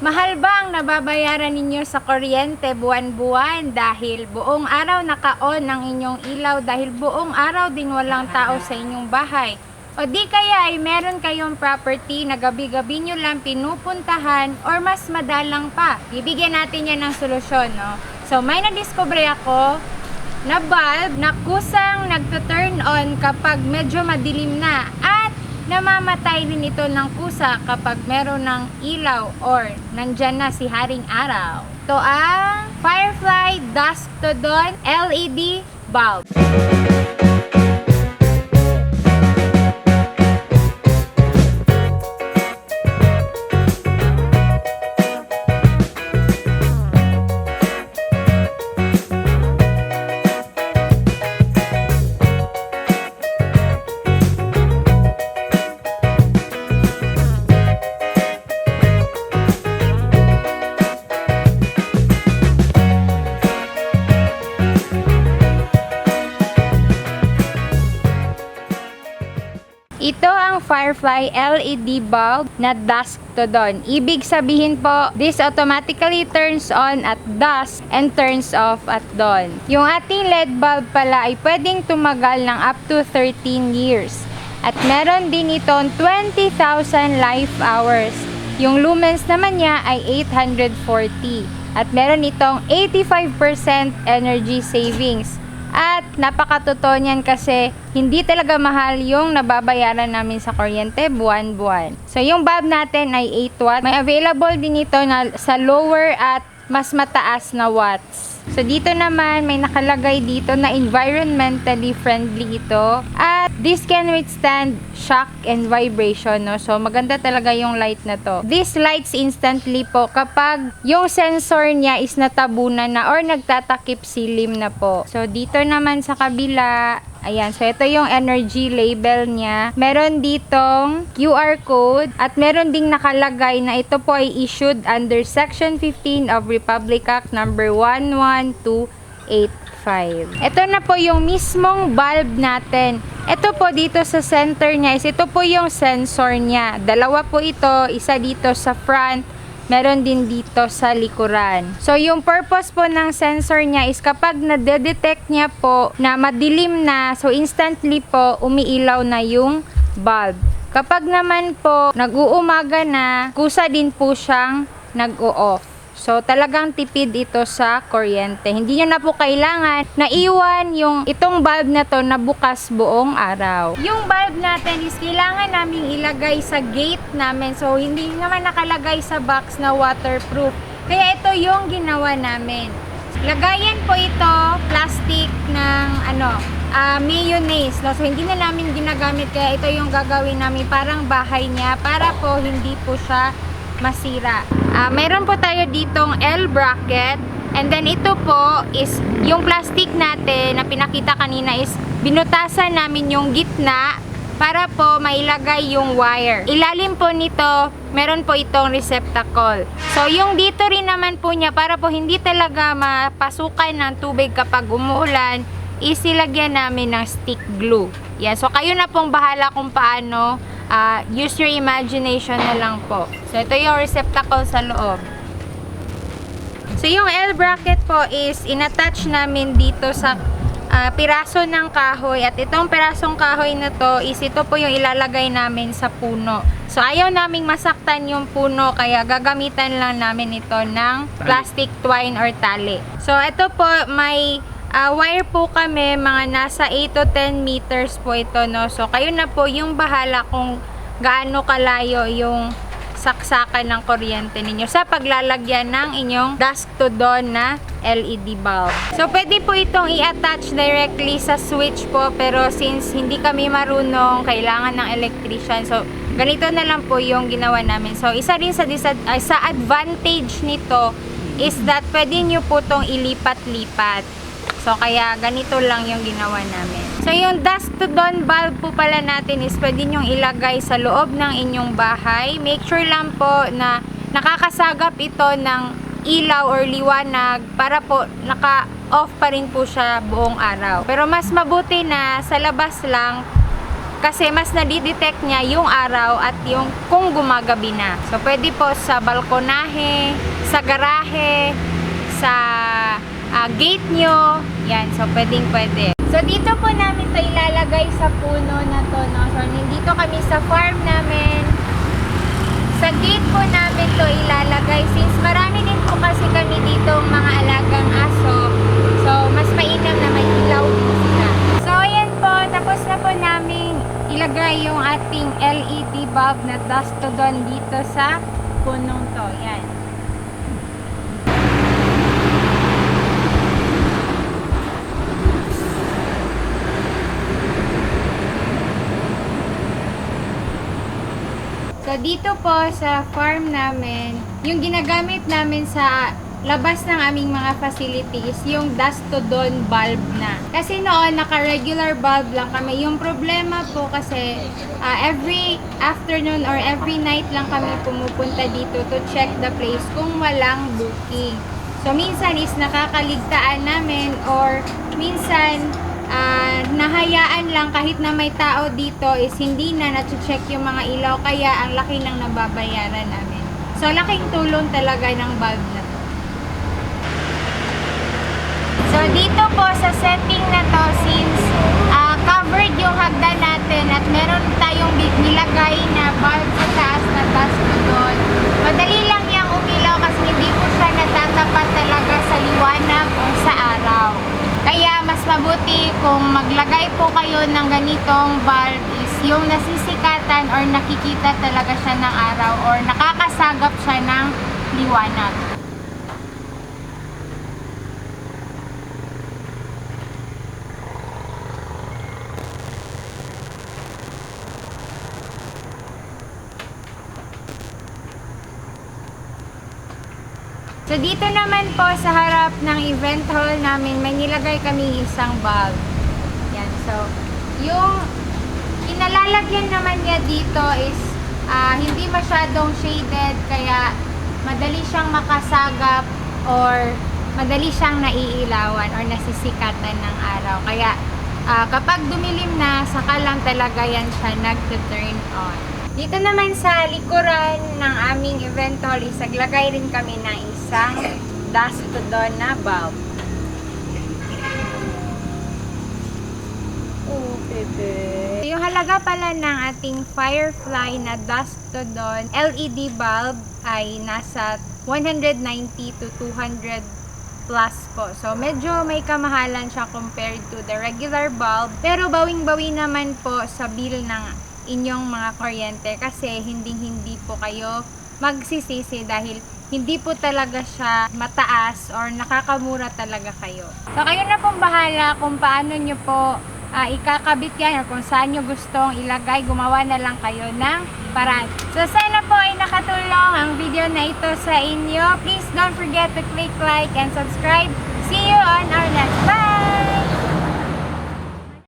Mahal ba ang nababayaran ninyo sa kuryente buwan-buwan dahil buong araw naka-on ang inyong ilaw dahil buong araw din walang tao sa inyong bahay? O di kaya ay meron kayong property na gabi-gabi nyo lang pinupuntahan or mas madalang pa. Bibigyan natin yan ng solusyon, no? So may nadiscover ako na bulb na kusang nagto-turn on kapag medyo madilim na at namamatay rin ito ng kusa kapag meron ng ilaw or nandyan na si Haring Araw. Ito ang Firefly Dusk to Dawn LED bulb. Firefly LED bulb na dusk to dawn. Ibig sabihin po, this automatically turns on at dusk and turns off at dawn. Yung ating LED bulb pala ay pwedeng tumagal ng up to 13 years. At meron din itong 20,000 life hours. Yung lumens naman niya ay 840. At meron itong 85% energy savings. At napakatotoo niyan kasi hindi talaga mahal yung nababayaran namin sa kuryente buwan-buwan. So yung bulb natin ay 8 watt. May available din ito na sa lower at mas mataas na watts. So dito naman may nakalagay dito na environmentally friendly ito at this can withstand shock and vibration no. So maganda talaga yung light na to. This lights instantly po kapag yung sensor niya is natabunan na or nagtatakip silim na po. So dito naman sa kabila Ayan, so ito yung energy label niya. Meron ditong QR code at meron ding nakalagay na ito po ay issued under Section 15 of Republic Act number 11285. Ito na po yung mismong bulb natin. Ito po dito sa center niya is ito po yung sensor niya. Dalawa po ito, isa dito sa front meron din dito sa likuran. So, yung purpose po ng sensor niya is kapag nade-detect niya po na madilim na, so instantly po umiilaw na yung bulb. Kapag naman po nag-uumaga na, kusa din po siyang nag-o-off. So, talagang tipid ito sa kuryente. Hindi nyo na po kailangan na iwan yung itong bulb na to na bukas buong araw. Yung bulb natin is kailangan namin ilagay sa gate namin. So, hindi naman nakalagay sa box na waterproof. Kaya ito yung ginawa namin. Lagayan po ito plastic ng ano, ah, mayonnaise. No? So, hindi na namin ginagamit. Kaya ito yung gagawin namin parang bahay niya para po hindi po siya masira. Ah, mayroon po tayo ditong L bracket and then ito po is yung plastic natin na pinakita kanina is binutasan namin yung gitna para po mailagay yung wire. Ilalim po nito, meron po itong receptacle. So, yung dito rin naman po niya, para po hindi talaga mapasukan ng tubig kapag umuulan, isilagyan namin ng stick glue. Yan. So, kayo na pong bahala kung paano Ah, use your imagination na lang po. So, ito yung receptacle sa loob. So, yung L bracket po is inattach namin dito sa ah, piraso ng kahoy. At itong pirasong kahoy na to is ito po yung ilalagay namin sa puno. So, ayaw naming masaktan yung puno kaya gagamitan lang namin ito ng plastic twine or tali. So, ito po may Ah, wire po kami, mga nasa 8 to 10 meters po ito, no? So, kayo na po yung bahala kung gaano kalayo yung saksakan ng kuryente ninyo sa paglalagyan ng inyong dusk to dawn na LED bulb. So, pwede po itong i-attach directly sa switch po, pero since hindi kami marunong, kailangan ng electrician. So, ganito na lang po yung ginawa namin. So, isa rin sa, ay, sa advantage nito is that pwede nyo po itong ilipat-lipat. So, kaya ganito lang yung ginawa namin. So, yung dusk to dawn bulb po pala natin is pwede nyong ilagay sa loob ng inyong bahay. Make sure lang po na nakakasagap ito ng ilaw or liwanag para po naka-off pa rin po siya buong araw. Pero mas mabuti na sa labas lang Kasi mas nadidetect niya yung araw at yung kung gumagabi na. So, pwede po sa balkonahe, sa garahe, sa ah, gate nyo. Yan, so pwedeng pwede. So, dito po namin to ilalagay sa puno na to, no? So, nandito kami sa farm namin. Sa gate po namin to ilalagay since marami din po kasi kami dito mga alagang aso. So, mas mainam na may ilaw sila. So, ayan po. Tapos na po namin ilagay yung ating LED bulb na Dustodon dito sa punong to. Yan. So, dito po sa farm namin, yung ginagamit namin sa labas ng aming mga facilities, yung Dustodon bulb na. Kasi noon, naka-regular bulb lang kami. Yung problema po kasi, ah, every afternoon or every night lang kami pumupunta dito to check the place kung walang booking. So, minsan is nakakaligtaan namin or minsan ah, nahayaan lang kahit na may tao dito is hindi na na-check yung mga ilaw kaya ang laki ng nababayaran namin. So, laking tulong talaga ng bulb na to. So, dito po sa setting na to, since ah, covered yung hagdan natin at meron tayong nilagay na bulb sa taas na task doon, madali lang yung umilaw kasi hindi po siya natatapat talaga sa liwanag o sa araw. Kaya mas mabuti kung kayo ng ganitong bulb is yung nasisikatan or nakikita talaga siya ng araw or nakakasagap siya ng liwanag. So dito naman po sa harap ng event hall namin, may nilagay kami isang bulb. Yan. So, yung inalalagyan naman niya dito is ah, hindi masyadong shaded kaya madali siyang makasagap or madali siyang naiilawan or nasisikatan ng araw. Kaya ah, kapag dumilim na, saka lang talaga yan siya nag-turn on. Dito naman sa likuran ng aming event hall, isaglagay rin kami ng isang Dustodon na bulb. Bebe. Yung halaga pala ng ating Firefly na Dustodon LED bulb ay nasa 190 to 200 plus po. So, medyo may kamahalan siya compared to the regular bulb. Pero bawing-bawi naman po sa bill ng inyong mga kuryente kasi hindi-hindi po kayo magsisisi dahil hindi po talaga siya mataas or nakakamura talaga kayo. So, kayo na pong bahala kung paano nyo po ah, ikakabit yan kung saan nyo gustong ilagay, gumawa na lang kayo ng paraan. So, sana po ay nakatulong ang video na ito sa inyo. Please don't forget to click like and subscribe. See you on our next. Bye!